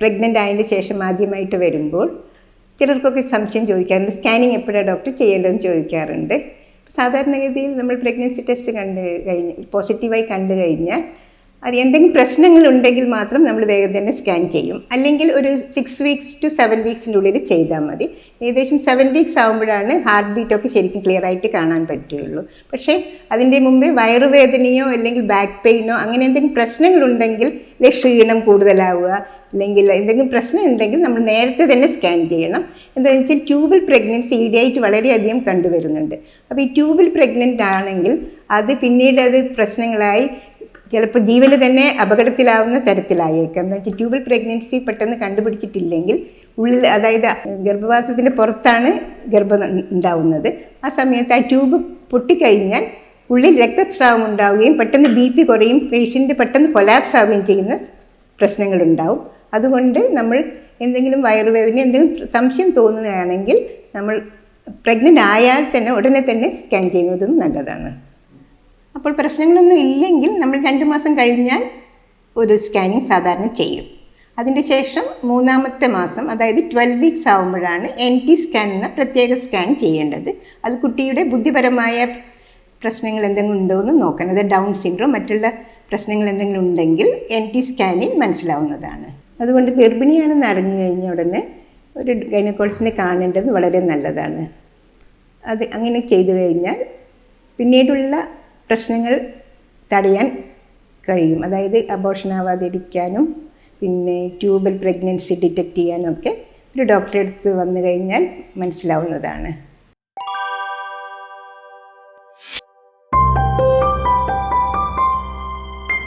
Pregnant ആയതിന് ശേഷം ആദ്യമായിട്ട് വരുമ്പോൾ ചിലർക്കൊക്കെ സംശയം ചോദിക്കാറുണ്ട്. സ്കാനിങ് എപ്പോഴാണ് ഡോക്ടർ ചെയ്യേണ്ടതെന്ന് ചോദിക്കാറുണ്ട്. സാധാരണഗതിയിൽ നമ്മൾ പ്രഗ്നൻസി ടെസ്റ്റ് കണ്ട് കഴിഞ്ഞ് പോസിറ്റീവായി കണ്ടു കഴിഞ്ഞാൽ അത് എന്തെങ്കിലും പ്രശ്നങ്ങളുണ്ടെങ്കിൽ മാത്രം നമ്മൾ വേഗം തന്നെ സ്കാൻ ചെയ്യും. അല്ലെങ്കിൽ ഒരു സിക്സ് വീക്സ് ടു സെവൻ വീക്സിന്റെ ഉള്ളിൽ ചെയ്താൽ മതി. ഏകദേശം സെവൻ വീക്സ് ആകുമ്പോഴാണ് ഹാർട്ട് ബീറ്റൊക്കെ ശരിക്കും ക്ലിയർ ആയിട്ട് കാണാൻ പറ്റുകയുള്ളൂ പക്ഷേ അതിന്റെ മുമ്പേ വയറുവേദനയോ അല്ലെങ്കിൽ ബാക്ക് പെയിനോ അങ്ങനെ എന്തെങ്കിലും പ്രശ്നങ്ങളുണ്ടെങ്കിൽ ക്ഷീണം കൂടുതലാവുക അല്ലെങ്കിൽ എന്തെങ്കിലും പ്രശ്നം ഉണ്ടെങ്കിൽ നമ്മൾ നേരത്തെ തന്നെ സ്കാൻ ചെയ്യണം. എന്താണെന്ന് വെച്ചാൽ ട്യൂബിൽ പ്രഗ്നൻസി ഈഡിയായിട്ട് വളരെയധികം കണ്ടുവരുന്നുണ്ട്. അപ്പോൾ ഈ ട്യൂബിൽ പ്രഗ്നന്റ് ആണെങ്കിൽ അത് പിന്നീട് അത് പ്രശ്നങ്ങളായി ചിലപ്പോൾ ജീവന് തന്നെ അപകടത്തിലാവുന്ന തരത്തിലായേക്കാം. എന്ന് വെച്ചാൽ ട്യൂബൽ പ്രഗ്നൻസി പെട്ടെന്ന് കണ്ടുപിടിച്ചിട്ടില്ലെങ്കിൽ ഉള്ളിൽ അതായത് ഗർഭപാത്രത്തിന്റെ പുറത്താണ് ഗർഭം ഉണ്ടാവുന്നത്. ആ സമയത്ത് ആ ട്യൂബ് പൊട്ടിക്കഴിഞ്ഞാൽ ഉള്ളിൽ രക്തസ്രാവം ഉണ്ടാവുകയും പെട്ടെന്ന് ബി പി കുറയും പേഷ്യന്റ് പെട്ടെന്ന് കൊലാപ്സ് ആവുകയും ചെയ്യുന്ന പ്രശ്നങ്ങളുണ്ടാവും. അതുകൊണ്ട് നമ്മൾ എന്തെങ്കിലും വയറുവേദന എന്തെങ്കിലും സംശയം തോന്നുകയാണെങ്കിൽ നമ്മൾ പ്രഗ്നന്റ് ആയാൽ തന്നെ ഉടനെ തന്നെ സ്കാൻ ചെയ്യുന്നതും നല്ലതാണ്. അപ്പോൾ പ്രശ്നങ്ങളൊന്നും ഇല്ലെങ്കിൽ നമ്മൾ രണ്ട് മാസം കഴിഞ്ഞാൽ ഒരു സ്കാനിങ് സാധാരണ ചെയ്യും. അതിന്റെ ശേഷം മൂന്നാമത്തെ മാസം അതായത് ട്വൽവ് വീക്സ് ആകുമ്പോഴാണ് എൻ ടി സ്കാൻ എന്ന പ്രത്യേക സ്കാൻ ചെയ്യേണ്ടത്. അത് കുട്ടിയുടെ ബുദ്ധിപരമായ പ്രശ്നങ്ങൾ എന്തെങ്കിലും ഉണ്ടോ എന്ന് നോക്കണം. അത് ഡൗൺ സിൻഡ്രോം മറ്റുള്ള പ്രശ്നങ്ങൾ എന്തെങ്കിലും ഉണ്ടെങ്കിൽ എൻ ടി സ്കാനിൽ മനസ്സിലാവുന്നതാണ്. അതുകൊണ്ട് ഗർഭിണിയാണെന്ന് അറിഞ്ഞു കഴിഞ്ഞ ഉടനെ ഒരു ഗൈനക്കോഴ്സിനെ കാണേണ്ടത് വളരെ നല്ലതാണ്. അത് അങ്ങനെ ചെയ്തു കഴിഞ്ഞാൽ പിന്നീടുള്ള പ്രശ്നങ്ങൾ തടയാൻ കഴിയും. അതായത് അബോഷൻ ആവാതിരിക്കാനും പിന്നെ ട്യൂബൽ പ്രഗ്നൻസി ഡിറ്റക്റ്റ് ചെയ്യാനും ഒക്കെ ഒരു ഡോക്ടറെ അടുത്ത് വന്നു കഴിഞ്ഞാൽ മനസ്സിലാവുന്നതാണ്.